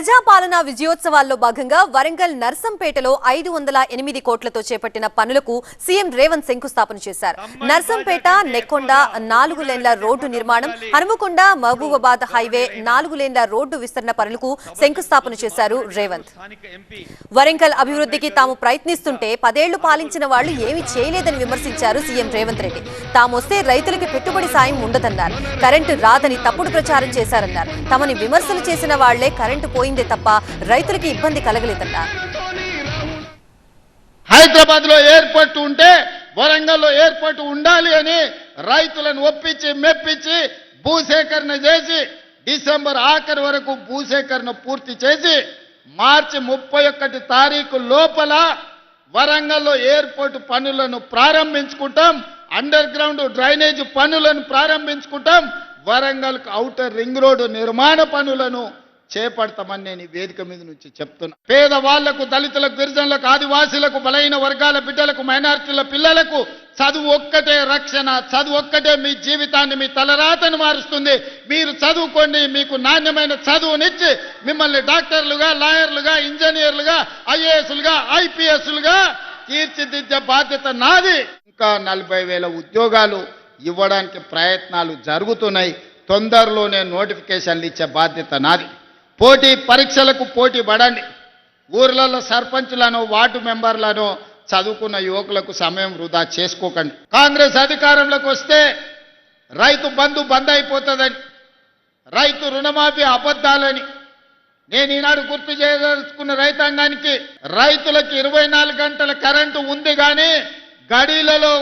ప్రజాపాలన విజయోత్సవాల్లో భాగంగా వరంగల్ నర్సంపేటలో ఐదు వందల ఎనిమిది కోట్లతో చేపట్టిన పనులకు సీఎం రేవంత్ శంకుస్థాపన చేశారు. నర్సంపేట నెక్కొండ నాలుగు లేన్ల రోడ్డు నిర్మాణం హనుమకొండ మహబూబాబాద్ హైవే నాలుగు లేన్ల రోడ్డు విస్తరణ పనులకు శంకుస్థాపన చేశారు రేవంత్. వరంగల్ అభివృద్ధికి తాము ప్రయత్నిస్తుంటే పదేళ్ళు పాలించిన వాళ్ళు ఏమీ చేయలేదని విమర్శించారు సీఎం రేవంత్ రెడ్డి. తామొస్తే రైతులకి పెట్టుబడి సాయం ఉండదన్నారు. కరెంటు రాదని తప్పుడు ప్రచారం చేశారన్నారు. తమని విమర్శలు చేసిన వాళ్ళే కరెంటు పోయిందే తప్ప రైతులకి ఇబ్బంది కలగలేదట. హైదరాబాద్లో ఎయిర్పోర్ట్ ఉంటే వరంగల్లో ఎయిర్పోర్ట్ ఉండాలి అని రైతులను ఒప్పించి మెప్పించి భూసేకరణ చేసి డిసెంబర్ ఆఖరి వరకు భూసేకరణ పూర్తి చేసి మార్చి ముప్పై ఒకటి తారీఖు లోపల వరంగల్లో ఎయిర్పోర్ట్ పనులను ప్రారంభించుకుంటాం. అండర్ గ్రౌండ్ డ్రైనేజ్ పనులను ప్రారంభించుకుంటాం. వరంగల్ ఔటర్ రింగ్ రోడ్డు నిర్మాణ పనులను చేపడతామని నేను ఈ వేదిక మీద నుంచి చెప్తున్నా. పేదవాళ్ళకు దళితులకు గిరిజనులకు ఆదివాసీలకు బలైన వర్గాల బిడ్డలకు మైనారిటీల పిల్లలకు చదువు ఒక్కటే రక్షణ చదువు ఒక్కటే మీ జీవితాన్ని మీ తలరాతను మారుస్తుంది. మీరు చదువుకోండి మీకు నాణ్యమైన చదువునిచ్చి మిమ్మల్ని డాక్టర్లుగా లాయర్లుగా ఇంజనీర్లుగా ఐఏఎస్లుగా ఐపీఎస్లుగా తీర్చిదిద్దే బాధ్యత నాది. ఇంకా నలభై వేల ఉద్యోగాలు ఇవ్వడానికి ప్రయత్నాలు జరుగుతున్నాయి. తొందరలోనే నోటిఫికేషన్లు ఇచ్చే బాధ్యత నాది. పోటీ పరీక్షలకు పోటీ పడండి. ఊర్లలో సర్పంచ్లను వార్డు మెంబర్లను చదువుకున్న యువకులకు సమయం వృధా చేసుకోకండి. కాంగ్రెస్ అధికారంలోకి వస్తే రైతు బంధు బంద్ అయిపోతుందని రైతు రుణమాఫీ అబద్ధాలని నేను ఈనాడు గుర్తు చేయదలుచుకున్న రైతాంగానికి రైతులకు ఇరవై నాలుగు గంటల కరెంటు ఉంది కానీ గడీలలో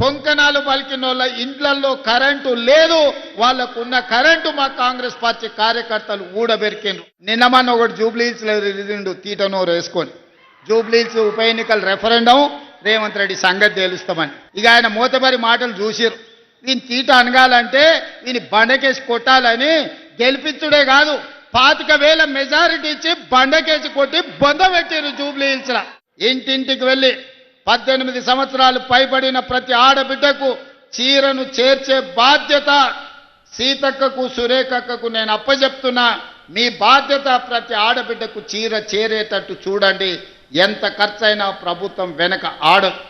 పొంకణాలు పలికిన వాళ్ళ ఇండ్లలో కరెంటు లేదు వాళ్ళకున్న కరెంటు మా కాంగ్రెస్ పార్టీ కార్యకర్తలు ఊడబెరికిండ్రు. నిన్న మొన్న ఒకటి జూబ్లీహిల్స్ రిజిండు తీటనోరు వేసుకొని జూబ్లీహిల్స్ ఉప ఎన్నికల రెఫరెండం రేవంత్ రెడ్డి సంగతి తేలుస్తామని. ఇక ఆయన మూతబరి మాటలు చూసిరు ఈయన తీట అనగాలంటే ఈయన బండకేసి కొట్టాలని గెలిపించుడే కాదు పాతిక వేల మెజారిటీ ఇచ్చి బండకేసి కొట్టి బొంద పెట్టిరు జూబ్లీహిల్స్లో. ఇంటింటికి వెళ్ళి పద్దెనిమిది సంవత్సరాలు పైబడిన ప్రతి ఆడబిడ్డకు చీరను చేర్చే బాధ్యత సీతక్కకు సురేఖక్కకు నేను అప్పచెప్తున్నా మీ బాధ్యత ప్రతి ఆడబిడ్డకు చీర చేరేటట్టు చూడండి. ఎంత ఖర్చైనా ప్రభుత్వం వెనక ఆడదు